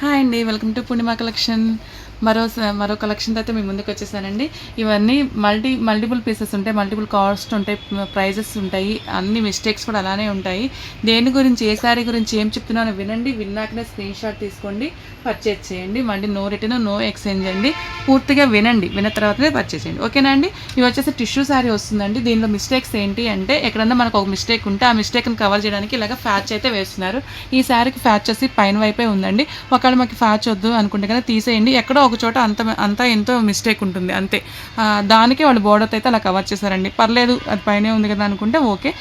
Hi అండి welcome to Purnima collection. మరో మరో కలెక్షన్తో అయితే మీ ముందుకు వచ్చేసానండి. ఇవన్నీ మల్టీ మల్టిపుల్ పీసెస్ ఉంటాయి మల్టిపుల్ కాస్ట్ ఉంటాయి ప్రైజెస్ ఉంటాయి అన్ని మిస్టేక్స్ కూడా అలానే ఉంటాయి. దేని గురించి ఏ శారీ గురించి ఏం చెప్తున్నానో వినండి విన్నాకనే స్క్రీన్ షాట్ తీసుకోండి పర్చేజ్ చేయండి. మళ్ళీ నో రిటర్న్ నో ఎక్స్చేంజ్ అండి. పూర్తిగా వినండి విన్న తర్వాతనే పర్చేజ్ చేయండి. ఓకేనా అండి? ఇవి వచ్చేసి టిష్యూ శారీ వస్తుందండి. దీనిలో మిస్టేక్స్ ఏంటి అంటే ఎక్కడన్నా మనకు ఒక మిస్టేక్ ఉంటే ఆ మిస్టేక్ని కవర్ చేయడానికి ఇలాగ ఫ్యాచ్ అయితే వేస్తున్నారు. ఈ శారీకి ఫ్యాచ్ వచ్చి పైన వైపే ఉందండి. ఒకవేళ మాకు ఫ్యాచ్ వద్దు అనుకుంటే కనుక తీసేయండి. ఎక్కడో ఒక చోట అంత అంతా ఎంతో మిస్టేక్ ఉంటుంది అంతే. దానికే వాళ్ళు బోర్డర్ అయితే అలా కవర్ చేశారండి. పర్లేదు అది పైనే ఉంది కదా అనుకుంటే ఓకే.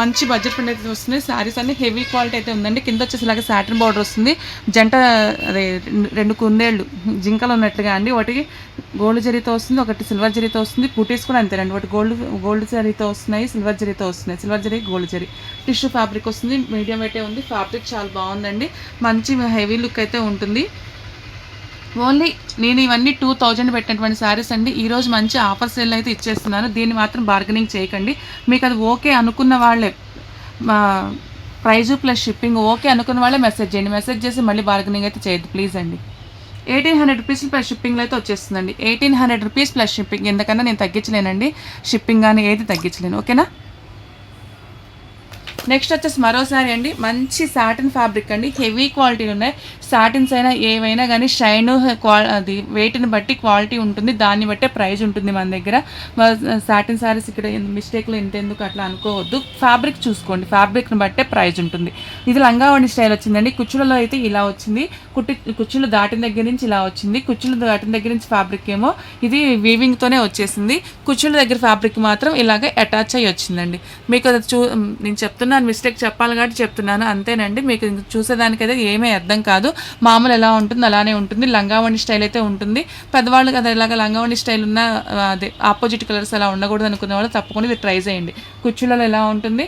మంచి బడ్జెట్ ఫ్రెండ్ అయితే వస్తుంది శారీస్ అన్ని హెవీ క్వాలిటీ అయితే ఉందండి. కింద వచ్చేసి ఇలాగ సాటిన్ బార్డర్ వస్తుంది. జంట అదే రెండు కుందేళ్ళు జింకలు ఉన్నట్లుగా అండి. ఒకటి గోల్డ్ జరీతో వస్తుంది ఒకటి సిల్వర్ జరీతో వస్తుంది. పుటీస్ కూడా అంతేనండి ఒకటి గోల్డ్ గోల్డ్ జరీతో వస్తున్నాయి సిల్వర్ జరీతో వస్తున్నాయి. Silver zari gold zari. Tissue fabric వస్తుంది. మీడియం అయితే ఉంది. ఫ్యాబ్రిక్ చాలా బాగుందండి. మంచి హెవీ లుక్ అయితే ఉంటుంది. ఓన్లీ నేను ఇవన్నీ టూ థౌజండ్ పెట్టినటువంటి శారీస్ అండి. ఈరోజు మంచి ఆఫర్ సేల్ అయితే ఇచ్చేస్తున్నాను. దీన్ని మాత్రం బార్గెనింగ్ చేయకండి. మీకు అది ఓకే అనుకున్న వాళ్ళే మా ప్రైజు ప్లస్ షిప్పింగ్ ఓకే అనుకున్న వాళ్ళే మెసేజ్ చేయండి. మెసేజ్ చేసి మళ్ళీ బార్గెనింగ్ అయితే చేయదు ప్లీజ్ అండి. ఎయిటీన్ హండ్రెడ్ రూపీస్ ప్లస్ షిప్పింగ్లో అయితే వచ్చేస్తుందండి. Eighteen hundred rupees plus shipping. ఎందుకన్నా నేను తగ్గించలేనండి. షిప్పింగ్ కానీ ఏది తగ్గించలేను. ఓకేనా? నెక్స్ట్ వచ్చేసి మరోసారి అండి. మంచి సాటిన్ ఫ్యాబ్రిక్ అండి. హెవీ క్వాలిటీలు ఉన్నాయి. సాటిన్స్ అయినా ఏవైనా కానీ షైన్ అది వెయిట్ని బట్టి క్వాలిటీ ఉంటుంది. దాన్ని బట్టే ప్రైజ్ ఉంటుంది మన దగ్గర. సాటిన్ సారీస్ ఇక్కడ మిస్టేక్లు ఇంత ఎందుకు అట్లా అనుకోవద్దు. ఫ్యాబ్రిక్ చూసుకోండి. ఫ్యాబ్రిక్ని బట్టే ప్రైజ్ ఉంటుంది. ఇది లంగావణి స్టైల్ వచ్చిందండి. కుచ్చులలో అయితే ఇలా వచ్చింది. కుట్టి కుచ్చులు దాటిన దగ్గర నుంచి ఇలా వచ్చింది. కుచ్చులు దాటిన దగ్గర నుంచి ఫ్యాబ్రిక్ ఏమో ఇది వీవింగ్తోనే వచ్చేసింది. కుచ్చుల దగ్గర ఫ్యాబ్రిక్ మాత్రం ఇలాగే అటాచ్ అయ్యి వచ్చిందండి. మీకు అది చూ నేను చెప్తున్నాను మిస్టేక్ చెప్పాలి కాబట్టి చెప్తున్నాను. అంతేనండి. మీకు చూసేదానికైతే ఏమీ అర్థం కాదు. మామూలు ఎలా ఉంటుంది అలానే ఉంటుంది. లంగావణి స్టైల్ అయితే ఉంటుంది. పెద్దవాళ్ళు కదా ఇలాగ లంగావణి స్టైల్ ఉన్న అదే ఆపోజిట్ కలర్స్ అలా ఉండకూడదు అనుకునే వాళ్ళు తప్పకుండా ఇది ట్రై చేయండి. కుచ్చులలో ఎలా ఉంటుంది?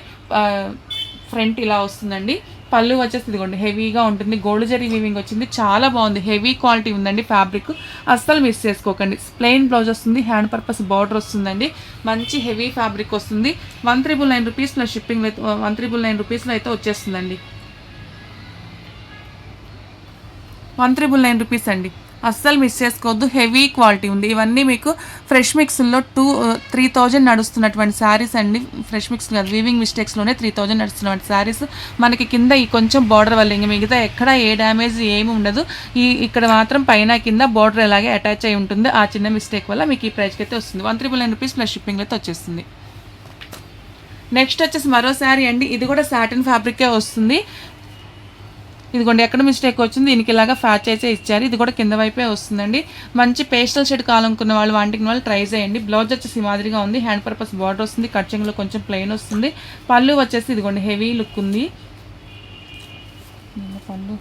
ఫ్రంట్ ఇలా వస్తుందండి. పళ్ళు వచ్చేసి ఇదిగోండి. హెవీగా ఉంటుంది. గోల్డ్ జరీ వీవింగ్ వచ్చింది. చాలా బాగుంది. హెవీ క్వాలిటీ ఉందండి ఫ్యాబ్రిక్. అస్సలు మిస్ చేసుకోకండి. ప్లెయిన్ బ్లౌజ్ వస్తుంది. హ్యాండ్ పర్పస్ బార్డర్ వస్తుందండి. మంచి హెవీ ఫ్యాబ్రిక్ వస్తుంది. వన్ త్రిబుల్ నైన్ రూపీస్లో షిప్పింగ్లో షిప్పింగ్ వన్ త్రిబుల్ నైన్ రూపీస్లో అయితే వచ్చేస్తుందండి. వన్ త్రిబుల్ నైన్ రూపీస్ అండి. అస్సలు మిస్ చేసుకోవద్దు. హెవీ క్వాలిటీ ఉంది. ఇవన్నీ మీకు ఫ్రెష్ మిక్స్లో టూ త్రీ థౌజండ్ నడుస్తున్నటువంటి శారీస్ అండి. ఫ్రెష్ మిక్స్ కాదు వీవింగ్ మిస్టేక్స్లోనే త్రీ థౌజండ్ నడుస్తున్నటువంటి శారీస్ మనకి కింద ఈ కొంచెం బార్డర్ వల్ల ఇంక మిగతా ఎక్కడ ఏ డ్యామేజ్ ఏమి ఉండదు. ఈ ఇక్కడ మాత్రం పైన కింద బార్డర్ ఇలాగే అటాచ్ అయి ఉంటుంది. ఆ చిన్న మిస్టేక్ వల్ల మీకు ఈ ప్రైస్కి అయితే వస్తుంది. One triple nine rupees plus shipping అయితే వచ్చేస్తుంది. నెక్స్ట్ వచ్చేసి మరో శారీ అండి. ఇది కూడా సాటిన్ ఫ్యాబ్రికే వస్తుంది. ఇదిగోండి ఎక్కడ మిస్టేక్ వచ్చింది? దీనికి ఇలాగా ఫ్యాచ్ అయితే ఇచ్చారు. ఇది కూడా కింద వైపే వస్తుందండి. మంచి పేస్టల్ షేడ్ కావాలనుకున్న వాళ్ళు వాంటికి వాళ్ళు ట్రై చేయండి. బ్లౌజ్ వచ్చేసి ఈ మాదిరిగా ఉంది. హ్యాండ్ పర్పస్ బార్డర్ వస్తుంది. కట్చింగ్లో కొంచెం ప్లెయిన్ వస్తుంది. పళ్ళు వచ్చేసి ఇదిగోండి హెవీ లుక్ ఉంది. పళ్ళు.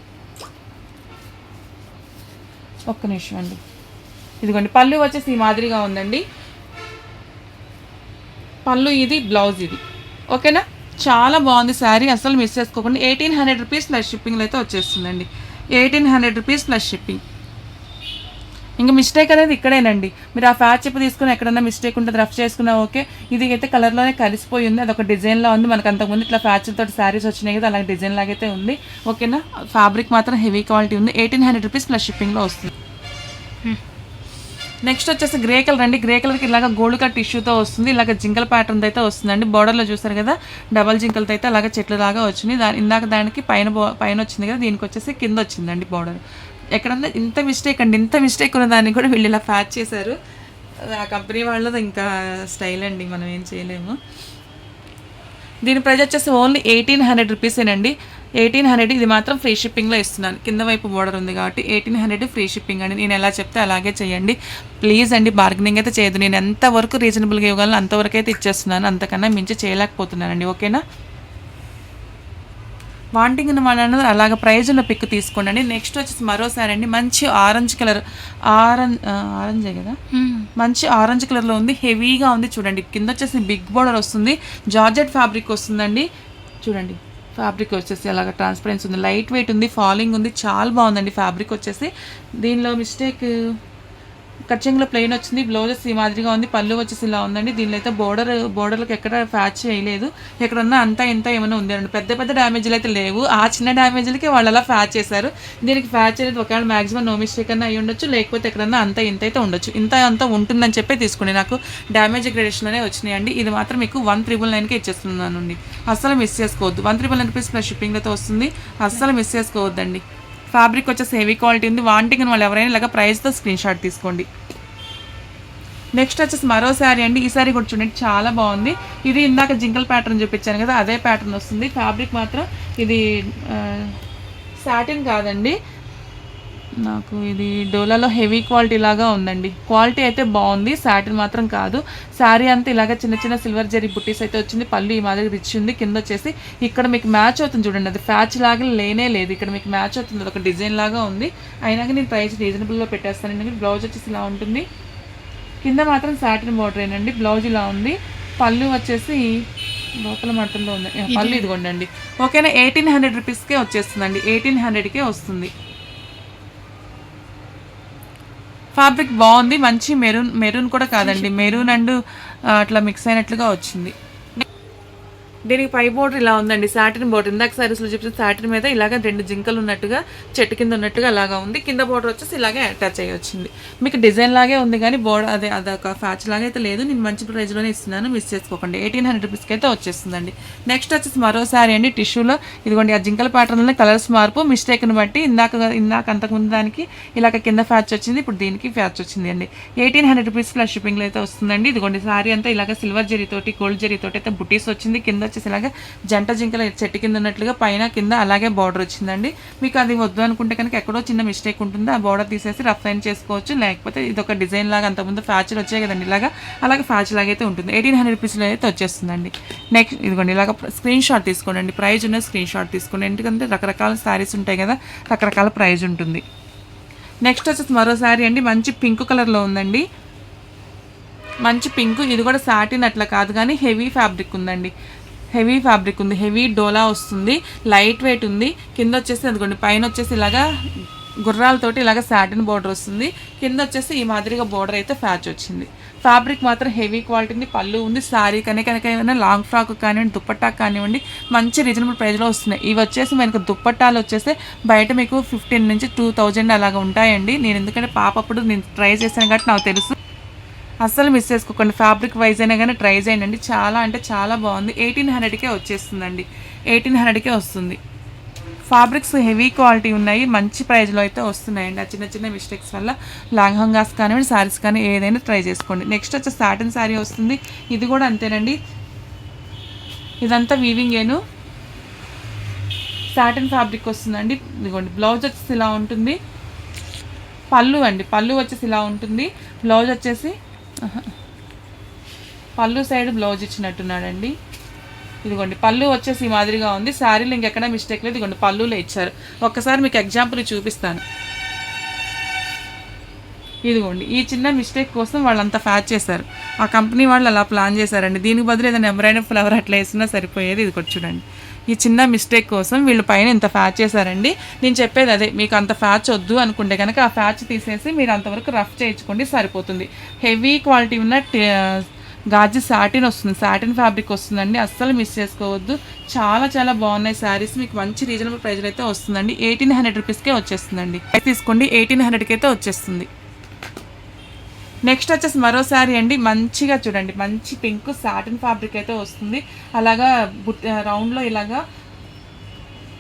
ఒక్క నిమిషం అండి. ఇదిగోండి పళ్ళు వచ్చేసి ఈ మాదిరిగా ఉందండి. పళ్ళు ఇది బ్లౌజ్ ఇది. ఓకేనా? చాలా బాగుంది శారీ అసలు మిస్ చేసుకోకుండా. ఎయిటీన్ హండ్రెడ్ రూపీస్ ప్లస్ షిప్పింగ్లో అయితే వచ్చేస్తుందండి. Eighteen hundred rupees plus shipping. ఇంకా మిస్టేక్ అనేది ఇక్కడేనండి. మీరు ఆ ఫ్యాచ్ చెప్పి తీసుకుని ఎక్కడన్నా మిస్టేక్ ఉంటుంది రఫ్ చేసుకున్నా ఓకే. ఇది అయితే కలర్లోనే కలిసిపోయి ఉంది. అదొక డిజైన్లో ఉంది. మనకు అంతకుముందు ఇట్లా ఫ్యాచ్లతో శారీస్ వచ్చినాయి కదా అలాగే డిజైన్ లాగైతే ఉంది. ఓకేనా? ఫ్యాబ్రిక్ మాత్రం హెవీ క్వాలిటీ ఉంది. ఎయిటీన్ హండ్రెడ్ రూపీస్ ప్లస్ షిప్పింగ్లో వస్తుంది. నెక్స్ట్ వచ్చేసి గ్రే కలర్ అండి. గ్రే కలర్కి ఇలాగ గోల్డ్ కట్ టిష్యూతో వస్తుంది. ఇలాగ జింకల్ ప్యాటర్న్ అయితే వస్తుందండి. బార్డర్లో చూసారు కదా డబల్ జింకలతో అయితే అలాగ చెట్ల లాగా వచ్చింది. దాని ఇందాక దానికి పైన పైన వచ్చింది కదా దీనికి వచ్చేసి కింద వచ్చిందండి బార్డర్ ఎక్కడన్నా ఇంత మిస్టేక్ అండి. ఇంత మిస్టేక్ ఉన్న దాన్ని కూడా వీళ్ళు ఇలా ప్యాచ్ చేశారు. ఆ కంపెనీ వాళ్ళది ఇంకా స్టైల్ అండి. మనం ఏం చేయలేము. దీని ప్రైజ్ వచ్చేసి ఓన్లీ ఎయిటీన్ హండ్రెడ్ రూపీసేనండి ఎయిటీన్ హండ్రెడ్ ఇది మాత్రం ఫ్రీ షిప్పింగ్లో ఇస్తున్నాను. కింద వైపు బోర్డర్ ఉంది కాబట్టి ఎయిటీన్ హండ్రెడ్ ఫ్రీ షిప్పింగ్ అండి. నేను ఎలా చెప్తే అలాగే చేయండి. ప్లీజ్ అండి బార్గెనింగ్ అయితే చేయదు నేను ఎంతవరకు రీజనబుల్గా ఇవ్వగలను అంతవరకు అయితే ఇచ్చేస్తున్నాను. అంతకన్నా మించి చేయలేకపోతున్నానండి. ఓకేనా? వాంటింగ్ ఉన్న వాళ్ళందరూ అలాగ ప్రైజ్ ఉన్న పిక్ తీసుకోండి. నెక్స్ట్ వచ్చేసి మరోసారి అండి. మంచి ఆరెంజ్ కలర్ ఆరెంజ్ ఆరెంజే కదా? మంచి ఆరెంజ్ కలర్లో ఉంది. హెవీగా ఉంది. చూడండి. కింద వచ్చేసి బిగ్ బోర్డర్ వస్తుంది. జార్జెట్ ఫ్యాబ్రిక్ వస్తుందండి. చూడండి. ఫ్యాబ్రిక్ వచ్చేసి అలాగ ట్రాన్స్పరెన్సీ ఉంది. లైట్ వెయిట్ ఉంది ఫాలింగ్ ఉంది చాలా బాగుందండి ఫ్యాబ్రిక్ వచ్చేసి. దీనిలో మిస్టేక్ కచ్చింగ్లో ప్లెయిన్ వచ్చింది బ్లౌజెస్ ఈ మాదిరిగా ఉంది పళ్ళు వచ్చేసి ఇలా ఉందండి. దీనిలో అయితే బోర్డర్ బోర్డర్లకు ఎక్కడ ఫ్యాచ్ చేయలేదు. ఎక్కడన్నా అంతా ఇంత ఏమైనా ఉంది అండి పెద్ద పెద్ద డ్యామేజ్లు అయితే లేవు. ఆ చిన్న డ్యామేజ్లకి వాళ్ళు అలా ఫ్యాచ్ చేశారు. దీనికి ఫ్యాచ్ అనేది ఒకవేళ మాక్సిమం నో మిస్టేక్ అన్న అయి ఉండొచ్చు లేకపోతే ఎక్కడన్నా అంత ఇంత అయితే ఉండొచ్చు. ఇంత అంత ఉంటుందని చెప్పి తీసుకోండి. నాకు డ్యామేజ్ గ్రేడేషన్లోనే వచ్చినాయండి. ఇది మాత్రం మీకు వన్ త్రిబుల్ నైన్కి ఇచ్చేస్తున్నానండి. అస్సలు మిస్ చేసుకోవద్దు. One triple nine rupees plus అయితే వస్తుంది. అస్సలు మిస్ చేసుకోవద్దండి. ఫ్యాబ్రిక్ వచ్చేసి హెవీ క్వాలిటీ ఉంది. వాంటింగ్ వాళ్ళు ఎవరైనా ఇలాగ ప్రైస్తో స్క్రీన్ షాట్ తీసుకోండి. నెక్స్ట్ వచ్చేసి మరో శారీ అండి. ఈ శారీ కూడా చూడండి చాలా బాగుంది. ఇది ఇందాక జింకల్ ప్యాటర్న్ చూపించాను కదా అదే ప్యాటర్న్ వస్తుంది. ఫ్యాబ్రిక్ మాత్రం ఇది సాటిన్ కాదండి. నాకు ఇది డోలాలో హెవీ క్వాలిటీ లాగా ఉందండి. క్వాలిటీ అయితే బాగుంది. సాటిన్ మాత్రం కాదు. శారీ అంతా ఇలాగ చిన్న చిన్న సిల్వర్ జరీ బుట్టీస్ అయితే వచ్చింది. పళ్ళు ఈ మాదిరి రిచ్ ఉంది. కింద వచ్చేసి ఇక్కడ మీకు మ్యాచ్ అవుతుంది చూడండి. అది ఫ్యాచ్ లాగా లేనే లేదు. ఇక్కడ మీకు మ్యాచ్ అవుతుంది. ఒక డిజైన్ లాగా ఉంది. అయినాక నేను ప్రైస్ రీజనబుల్లో పెట్టేస్తాను ఎందుకంటే బ్లౌజ్ వచ్చేసి ఇలా ఉంటుంది. కింద మాత్రం సాటిన్ బార్డర్ ఏనండి. బ్లౌజ్ ఇలా ఉంది. పళ్ళు వచ్చేసి లోపల మట్టంలో ఉంది. పళ్ళు ఇదిగోండి అండి. ఓకేనా? ఎయిటీన్ హండ్రెడ్ రూపీస్కే వచ్చేస్తుందండి. ఎయిటీన్ హండ్రెడ్కే వస్తుంది. ఫ్యాబ్రిక్ బాగుంది మంచి మెరూన్ మెరూన్ కూడా కాదండి. మెరూన్ అండ్ అట్లా మిక్స్ అయినట్లుగా వచ్చింది. దీనికి పై బోర్డర్ ఇలా ఉందండి. సాటిన్ బోర్డర్ ఇందాక సారీస్లో చూపించిన సాటిన్ మీద ఇలాగ రెండు జింకలు ఉన్నట్టుగా చెట్టు కింద ఉన్నట్టుగా అలాగా ఉంది. కింద బోర్డర్ వచ్చేసి ఇలాగే అటాచ్ అయ్యి వచ్చింది మీకు డిజైన్ లాగే ఉంది కానీ బోర్డర్ అదే అదొక ఫ్యాచ్ లాగా అయితే లేదు. నేను మంచి ప్రైస్లోనే ఇస్తున్నాను. మిస్ చేసుకోకండి. ఎయిటీన్ హండ్రెడ్ రూపీస్కి అయితే వచ్చేస్తుందండి. నెక్స్ట్ వచ్చేసి మరో సారీ అండి. టిష్యూలో ఇదిగోండి ఆ జింకల ప్యాటర్న్లోనే కలర్స్ మార్పు. మిస్టేక్ని బట్టి ఇందాక ఇందాక అంతకుముందు దానికి ఇలాగ కింద ఫ్యాచ్ వచ్చింది. ఇప్పుడు దీనికి ఫ్యాచ్ వచ్చింది అండి. ఎయిటీన్ హండ్రెడ్ రూపీస్ ప్లస్ షిప్పింగ్లో అయితే వస్తుందండి. ఇదిగోండి సారీ అంతా ఇలాగ సిల్వర్ జరీతోటి గోల్డ్ జరీతోటి అయితే బుటీస్ వచ్చింది. కింద వచ్చేసి ఇలాగ జంట జింకల చెట్టు కింద ఉన్నట్లుగా పైన కింద అలాగే బార్డర్ వచ్చిందండి. మీకు అది వద్దు అనుకుంటే కనుక ఎక్కడో చిన్న మిస్టేక్ ఉంటుంది. ఆ బార్డర్ తీసేసి రఫ్ అయిన చేసుకోవచ్చు. లేకపోతే ఇది ఒక డిజైన్ లాగా అంతకుముందు ఫ్యాచులు వచ్చాయి కదండి ఇలాగా. అలాగే ఫ్యాచ్ లాగా అయితే ఉంటుంది. ఎయిటీన్ హండ్రెడ్ రూపీస్లో అయితే వచ్చేస్తుందండి. నెక్స్ట్ ఇదిగోండి ఇలాగ స్క్రీన్ షాట్ తీసుకోండి ప్రైజ్ ఉన్న స్క్రీన్ షాట్ తీసుకోండి. ఎందుకంటే రకరకాల శారీస్ ఉంటాయి కదా రకరకాల ప్రైజ్ ఉంటుంది. నెక్స్ట్ వచ్చేసి మరో శారీ అండి. మంచి పింక్ కలర్లో ఉందండి. మంచి పింక్ ఇది కూడా సాటిన్ అట్లా కాదు కానీ హెవీ ఫ్యాబ్రిక్ ఉందండి. హెవీ ఫ్యాబ్రిక్ ఉంది హెవీ డోలా వస్తుంది లైట్ వెయిట్ ఉంది. కింద వచ్చేసి అదిగోండి పైన వచ్చేసి ఇలాగా గుర్రాలతోటి ఇలాగ సాటిన్ బోర్డర్ వస్తుంది. కింద వచ్చేసి ఈ మాదిరిగా బోర్డర్ అయితే ఫ్యాచ్ వచ్చింది. ఫ్యాబ్రిక్ మాత్రం హెవీ క్వాలిటీ ఉంది పళ్ళు ఉంది శారీ కానీ కనుక ఏమైనా లాంగ్ ఫ్రాక్ కానివ్వండి దుప్పట్టా కానివ్వండి మంచి రీజనబుల్ ప్రైస్లో వస్తున్నాయి. ఇవి వచ్చేసి మనకు దుప్పట్టాలు వచ్చేసి బయట మీకు ఫిఫ్టీన్ నుంచి టూ థౌజండ్ అలాగ ఉంటాయండి. నేను ఎందుకంటే పాప అప్పుడు నేను ట్రై చేశాను కాబట్టి నాకు తెలుసు. అస్సలు మిస్ చేసుకోకండి. ఫ్యాబ్రిక్ వైజ్ అయినా కానీ ట్రై చేయండి చాలా అంటే చాలా బాగుంది. ఎయిటీన్ హండ్రెడ్కే వచ్చేస్తుందండి. ఎయిటీన్ హండ్రెడ్కే వస్తుంది. ఫ్యాబ్రిక్స్ హెవీ క్వాలిటీ ఉన్నాయి. మంచి ప్రైస్లో అయితే వస్తున్నాయండి. ఆ చిన్న చిన్న మిస్టేక్స్ వల్ల లాంగ్ హంగాస్ కానివ్వండి శారీస్ కానీ ఏదైనా ట్రై చేసుకోండి. నెక్స్ట్ వచ్చే సాటిన్ శారీ వస్తుంది. ఇది కూడా అంతేనండి. ఇదంతా వీవింగ్ ఏను. సాటిన్ ఫ్యాబ్రిక్ వస్తుందండి. ఇదిగోండి. బ్లౌజ్ వచ్చేసి ఇలా ఉంటుంది. పళ్ళు అండి. పళ్ళు వచ్చేసి ఇలా ఉంటుంది. బ్లౌజ్ వచ్చేసి పళ్ళు సైడ్ బ్లౌజ్ ఇచ్చినట్టున్నాడండి. ఇదిగోండి పళ్ళు వచ్చేసి ఈ మాదిరిగా ఉంది. శారీలు ఇంకెక్కడ మిస్టేక్ లేదు. ఇదిగోండి పళ్ళులో ఇచ్చారు. ఒక్కసారి మీకు ఎగ్జాంపుల్ చూపిస్తాను. ఇదిగోండి ఈ చిన్న మిస్టేక్ కోసం వాళ్ళంతా ఫ్యాచ్ చేశారు. ఆ కంపెనీ వాళ్ళు అలా ప్లాన్ చేశారండి. దీనికి బదులు ఏదైనా ఎంబ్రాయిడరీ ఫ్లవర్ అట్లా వేసినా సరిపోయేది. ఇది కూడా చూడండి. ఈ చిన్న మిస్టేక్ కోసం వీళ్ళు పైన ఇంత ఫ్యాచ్ చేశారండి. నేను చెప్పేది అదే మీకు అంత ఫ్యాచ్ వద్దు అనుకుంటే కనుక ఆ ఫ్యాచ్ తీసేసి మీరు అంతవరకు రఫ్ చేయించుకోండి సరిపోతుంది. హెవీ క్వాలిటీ ఉన్న గాజు సాటిన్ వస్తుంది సాటిన్ ఫ్యాబ్రిక్ వస్తుందండి. అస్సలు మిస్ చేసుకోవద్దు. చాలా చాలా బాగున్నాయి శారీస్. మీకు మంచి రీజనబుల్ ప్రైజ్లో అయితే వస్తుందండి. ఎయిటీన్ హండ్రెడ్ రూపీస్కే వచ్చేస్తుందండి. తీసుకోండి ఎయిటీన్ హండ్రెడ్కి అయితే వచ్చేస్తుంది. నెక్స్ట్ వచ్చేసి మరో శారీ అండి. మంచిగా చూడండి. మంచి పింక్ సాటిన్ ఫ్యాబ్రిక్ అయితే వస్తుంది. అలాగా రౌండ్లో ఇలాగా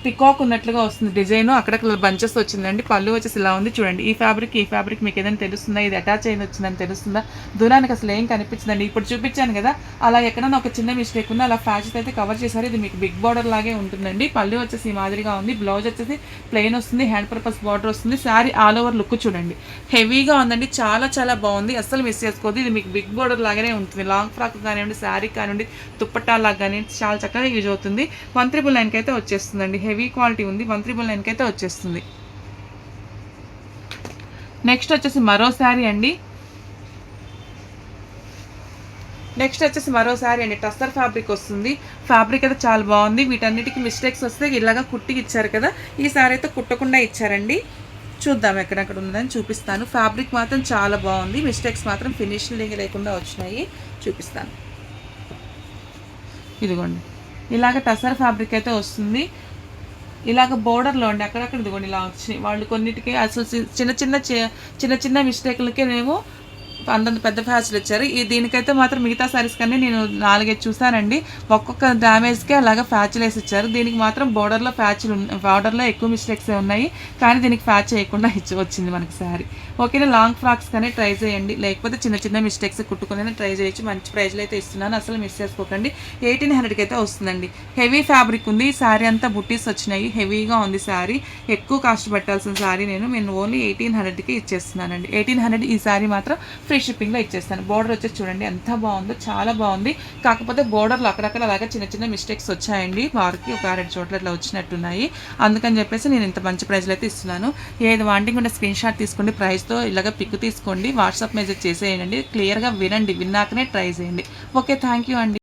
పికాక్ ఉన్నట్లుగా వస్తుంది. డిజైన్ అక్కడక్కడ బంచెస్ వచ్చిందండి. పళ్ళు వచ్చేసి ఇలా ఉంది. చూడండి ఈ ఫ్యాబ్రిక్ ఈ ఫ్యాబ్రిక్ మీకు ఏదైనా తెలుస్తుందా? ఇది అటాచ్ అయిన వచ్చిందని తెలుస్తుందా? దూరానికి అసలు ఏం కనిపించిందండి. ఇప్పుడు చూపించాను కదా అలా ఎక్కడైనా ఒక చిన్న మిస్టేక్ ఉంది అలా ఫ్యాచ్ అయితే కవర్ చేశారు. ఇది మీకు బిగ్ బార్డర్ లాగే ఉంటుందండి. పళ్ళు వచ్చేసి ఈ మాదిరిగా ఉంది. బ్లౌజ్ వచ్చేసి ప్లెయిన్ వస్తుంది. హ్యాండ్ పర్పస్ బార్డర్ వస్తుంది. శారీ ఆల్ ఓవర్ లుక్ చూడండి. హెవీగా ఉందండి. చాలా చాలా బాగుంది. అస్సలు మిస్ చేసుకోవద్దు. ఇది మీకు బిగ్ బార్డర్ లాగానే ఉంటుంది. లాంగ్ ఫ్రాక్ కానివ్వండి శారీ కానివ్వండి దుప్పట్టా లాగా కానీ చాలా చక్కగా యూజ్ అవుతుంది. వన్ త్రిబుల్ నైన్కి అయితే వచ్చేస్తుందండి. హెవీ క్వాలిటీ ఉంది. వన్ త్రిబుల్ నైన్కి అయితే వచ్చేస్తుంది. నెక్స్ట్ వచ్చేసి మరో శారీ అండి. నెక్స్ట్ వచ్చేసి మరో శారీ అండి. టస్టర్ ఫ్యాబ్రిక్ వస్తుంది. ఫ్యాబ్రిక్ అయితే చాలా బాగుంది. వీటన్నిటికీ మిస్టేక్స్ వస్తే ఇలాగా కుట్టికి ఇచ్చారు కదా. ఈ శారీ అయితే కుట్టకుండా ఇచ్చారండి. చూద్దాం ఎక్కడెక్కడ ఉందని చూపిస్తాను. ఫ్యాబ్రిక్ మాత్రం చాలా బాగుంది. మిస్టేక్స్ మాత్రం ఫినిషింగ్ లేకుండా వచ్చినాయి. చూపిస్తాను. ఇదిగోండి. ఇలాగ టసర్ ఫ్యాబ్రిక్ అయితే వస్తుంది. ఇలాగ బోర్డర్లో అండి అక్కడక్కడ ఇదిగోండి ఇలా వచ్చినాయి. వాళ్ళు కొన్నిటికి అసలు చిన్న చిన్న చిన్న చిన్న మిస్టేక్లకే మేము అంతంత పెద్ద ఫ్యాచ్లు ఇచ్చారు. ఈ దీనికైతే మాత్రం మిగతా సారీస్ కన్నా నేను నాలుగైదు చూసానండి ఒక్కొక్క డ్యామేజ్కి అలాగ ఫ్యాచ్లు వేసి ఇచ్చారు. దీనికి మాత్రం బోర్డర్లో ఫ్యాచ్లు బోర్డర్లో ఎక్కువ మిస్టేక్స్ ఉన్నాయి. కానీ దీనికి ఫ్యాచ్ చేయకుండా ఇచ్చి వచ్చింది మనకి శారీ ఓకేనా లాంగ్ ఫ్రాక్స్ కానీ ట్రై చేయండి. లేకపోతే చిన్న చిన్న మిస్టేక్స్ కుట్టుకునే ట్రై చేయొచ్చు. మంచి ప్రైజ్లో అయితే ఇస్తున్నాను. అసలు మిస్ చేసుకోకండి. ఎయిటీన్ హండ్రెడ్కి అయితే వస్తుందండి. హెవీ ఫ్యాబ్రిక్ ఉంది. శారీ అంతా బుట్టీస్ వచ్చినాయి. హెవీగా ఉంది శారీ ఎక్కువ కాస్ట్ పెట్టాల్సిన శారీ నేను. నేను ఓన్లీ ఎయిటీన్ హండ్రెడ్కి ఇచ్చేస్తున్నానండి. ఎయిటీన్ హండ్రెడ్ ఈ శారీ మాత్రం ఫ్రీ షిప్పింగ్లో ఇచ్చేస్తాను. బోర్డర్ వచ్చేసి చూడండి ఎంత బాగుందో చాలా బాగుంది. కాకపోతే బార్డర్లో అక్కడక్కడ అలాగే చిన్న చిన్న మిస్టేక్స్ వచ్చాయండి. వారికి ఒక రెండు చోట్ల ఇట్లా వచ్చినట్టున్నాయి. అందుకని చెప్పేసి నేను ఇంత మంచి ప్రైస్లో అయితే ఇస్తున్నాను. ఏది వాంటింగ్ ఉంటే స్క్రీన్ షాట్ తీసుకోండి. ప్రైస్తో ఇలాగ పిక్ తీసుకోండి. వాట్సాప్ మెసేజ్ చేసేయండి. క్లియర్గా వినండి. విన్నాకనే ట్రై చేయండి. ఓకే థ్యాంక్ యూ అండి.